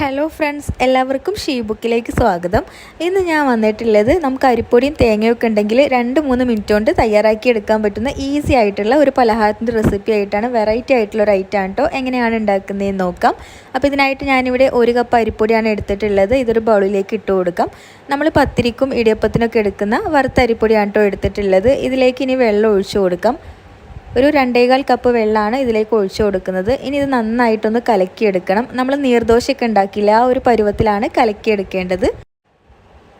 Hello friends എല്ലാവർക്കും she ബുക്കിലേക്ക് സ്വാഗതം. ഇന്ന് ഞാൻ വന്നിട്ടുള്ളത് നമുക്ക് അരിപ്പൊടിയും തേങ്ങയൊക്കെ ഉണ്ടെങ്കിൽ രണ്ട് മൂന്ന് മിനിറ്റ് കൊണ്ട് തയ്യാറാക്കി എടുക്കാൻ പറ്റുന്ന ഈസി ആയിട്ടുള്ള ഒരു പലഹാരത്തിന്റെ റെസിപ്പി ആയിട്ടാണ് വെറൈറ്റി ആയിട്ടുള്ള ഒരു ഐറ്റം കേട്ടോ എങ്ങനെയാണ് ഉണ്ടാക്കുന്നതെന്ന് നോക്കാം. അപ്പോൾ ഇതിനായിട്ട് ഞാനിവിടെ ഒരു കപ്പ് അരിപ്പൊടിയാണ് എടുത്തിട്ടുള്ളത്. ഇതൊരു ബൗളിലേക്ക് ഇട്ട് കൊടുക്കാം. നമ്മൾ പത്തിരിക്കും ഇടിയപ്പത്തിനൊക്കെ എടുക്കുന്ന വറുത്ത അരിപ്പൊടിയാണ് കേട്ടോ എടുത്തിട്ടുള്ളത്. ഇതിലേക്ക് ഇനി വെള്ളം ഒഴിച്ചു കൊടുക്കാം. ഒരു രണ്ടേകാൽ കപ്പ് വെള്ളമാണ് ഇതിലേക്ക് ഒഴിച്ചു കൊടുക്കുന്നത്. ഇനി ഇത് നന്നായിട്ടൊന്ന് കലക്കിയെടുക്കണം. നമ്മൾ നീർദോശയൊക്കെ ഉണ്ടാക്കില്ല ആ ഒരു പരുവത്തിലാണ് കലക്കിയെടുക്കേണ്ടത്.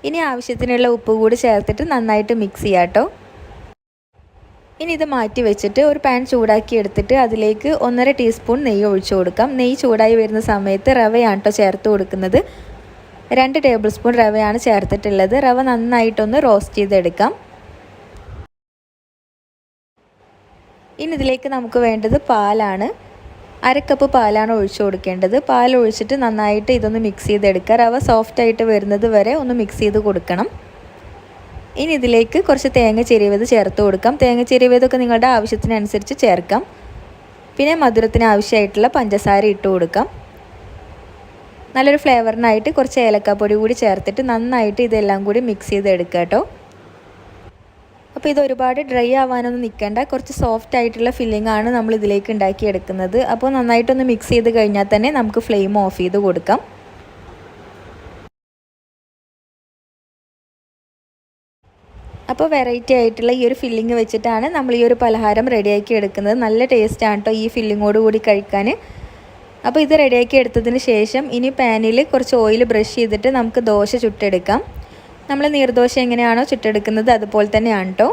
ഇനി ആവശ്യത്തിനുള്ള ഉപ്പ് കൂടി ചേർത്തിട്ട് നന്നായിട്ട് മിക്സ് ചെയ്യാം കേട്ടോ. ഇനി ഇത് മാറ്റി വെച്ചിട്ട് ഒരു പാൻ ചൂടാക്കി എടുത്തിട്ട് അതിലേക്ക് ഒന്നര ടീസ്പൂൺ നെയ്യ് ഒഴിച്ചു കൊടുക്കാം. നെയ്യ് ചൂടായി വരുന്ന സമയത്ത് റവയാണ് കേട്ടോ ചേർത്ത് കൊടുക്കുന്നത്. രണ്ട് ടേബിൾ സ്പൂൺ റവയാണ് ചേർത്തിട്ടുള്ളത്. റവ നന്നായിട്ടൊന്ന് റോസ്റ്റ് ചെയ്തെടുക്കാം. ഇനി ഇതിലേക്ക് നമുക്ക് വേണ്ടത് പാലാണ്. അരക്കപ്പ് പാലാണ് ഒഴിച്ചു കൊടുക്കേണ്ടത്. പാൽ ഒഴിച്ചിട്ട് നന്നായിട്ട് ഇതൊന്ന് മിക്സ് ചെയ്തെടുക്കുക. റവ സോഫ്റ്റ് ആയിട്ട് വരുന്നത് വരെ ഒന്ന് മിക്സ് ചെയ്ത് കൊടുക്കണം. ഇനി ഇതിലേക്ക് കുറച്ച് തേങ്ങ ചെരിവത് ചേർത്ത് കൊടുക്കാം. തേങ്ങ ചെരിവതൊക്കെ നിങ്ങളുടെ ആവശ്യത്തിനനുസരിച്ച് ചേർക്കാം. പിന്നെ മധുരത്തിന് ആവശ്യമായിട്ടുള്ള പഞ്ചസാര ഇട്ട് കൊടുക്കാം. നല്ലൊരു ഫ്ലേവറിനായിട്ട് കുറച്ച് ഏലക്കാപ്പൊടി കൂടി ചേർത്തിട്ട് നന്നായിട്ട് ഇതെല്ലാം കൂടി മിക്സ് ചെയ്തെടുക്കുക കേട്ടോ. അപ്പോൾ ഇത് ഒരുപാട് ഡ്രൈ ആവാനൊന്നും നിൽക്കേണ്ട കുറച്ച് സോഫ്റ്റ് ആയിട്ടുള്ള ഫില്ലിംഗ് ആണ് നമ്മൾ ഇതിലേക്ക് ഉണ്ടാക്കിയെടുക്കുന്നത്. അപ്പോൾ നന്നായിട്ടൊന്ന് മിക്സ് ചെയ്ത് കഴിഞ്ഞാൽ തന്നെ നമുക്ക് ഫ്ലെയിം ഓഫ് ചെയ്ത് കൊടുക്കാം. അപ്പോൾ വെറൈറ്റി ആയിട്ടുള്ള ഈ ഒരു ഫില്ലിങ് വെച്ചിട്ടാണ് നമ്മൾ ഈ ഒരു പലഹാരം റെഡിയാക്കി എടുക്കുന്നത്. നല്ല ടേസ്റ്റാണ് കേട്ടോ ഈ ഫില്ലിങ്ങോട് കൂടി കഴിക്കാൻ അപ്പോൾ ഇത് റെഡിയാക്കി എടുത്തതിന് ശേഷം ഇനി പാനിൽ കുറച്ച് ഓയിൽ ബ്രഷ് ചെയ്തിട്ട് നമുക്ക് ദോശ ചുട്ടെടുക്കാം. നമ്മൾ നീർദോശ എങ്ങനെയാണോ ചുട്ടെടുക്കുന്നത് അതുപോലെ തന്നെയാണ് കേട്ടോ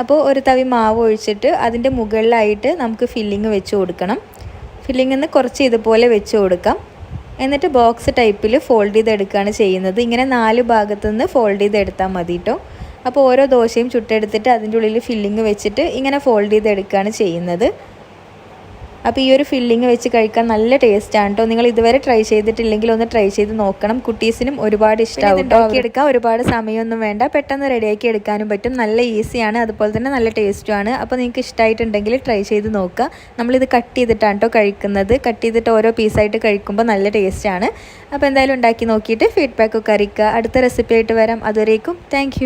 അപ്പോൾ ഒരു തവി മാവ് ഒഴിച്ചിട്ട് അതിന്റെ മുകളിലായിട്ട് നമുക്ക് ഫില്ലിങ് വെച്ച് കൊടുക്കണം. ഫില്ലിങ്ങിൽ നിന്ന് കുറച്ച് ഇതുപോലെ വെച്ച് കൊടുക്കാം. എന്നിട്ട് ബോക്സ് ടൈപ്പിൽ ഫോൾഡ് ചെയ്തെടുക്കുകയാണ് ചെയ്യുന്നത്. ഇങ്ങനെ നാല് ഭാഗത്തുനിന്ന് ഫോൾഡ് ചെയ്തെടുത്താൽ മതി കേട്ടോ അപ്പോൾ ഓരോ ദോശയും ചുട്ടെടുത്തിട്ട് അതിന്റെ ഉള്ളിൽ ഫില്ലിങ് വെച്ചിട്ട് ഇങ്ങനെ ഫോൾഡ് ചെയ്തെടുക്കുകയാണ് ചെയ്യുന്നത്. അപ്പോൾ ഈ ഒരു ഫില്ലിങ് വെച്ച് കഴിക്കാൻ നല്ല ടേസ്റ്റാണ് കേട്ടോ നിങ്ങൾ ഇതുവരെ ട്രൈ ചെയ്തിട്ടില്ലെങ്കിൽ ഒന്ന് ട്രൈ ചെയ്ത് നോക്കണം. കുട്ടീസിനും ഒരുപാട് ഇഷ്ടമാവും കേട്ടോ എടുക്കാൻ ഒരുപാട് സമയമൊന്നും വേണ്ട. പെട്ടെന്ന് റെഡിയാക്കി എടുക്കാനും പറ്റും. നല്ല ഈസിയാണ് അതുപോലെ തന്നെ നല്ല ടേസ്റ്റുമാണ് അപ്പോൾ നിങ്ങൾക്ക് ഇഷ്ടമായിട്ടുണ്ടെങ്കിൽ ട്രൈ ചെയ്ത് നോക്കുക. നമ്മളിത് കട്ട് ചെയ്തിട്ടാണ് കേട്ടോ കഴിക്കുന്നത്. കട്ട് ചെയ്തിട്ട് ഓരോ പീസായിട്ട് കഴിക്കുമ്പോൾ നല്ല ടേസ്റ്റാണ് അപ്പോൾ എന്തായാലും ഉണ്ടാക്കി നോക്കിയിട്ട് ഫീഡ്ബാക്ക് ഒക്കെ അറിയിക്കുക. അടുത്ത റെസിപ്പി ആയിട്ട് വരാം. അതുവരേക്കും താങ്ക്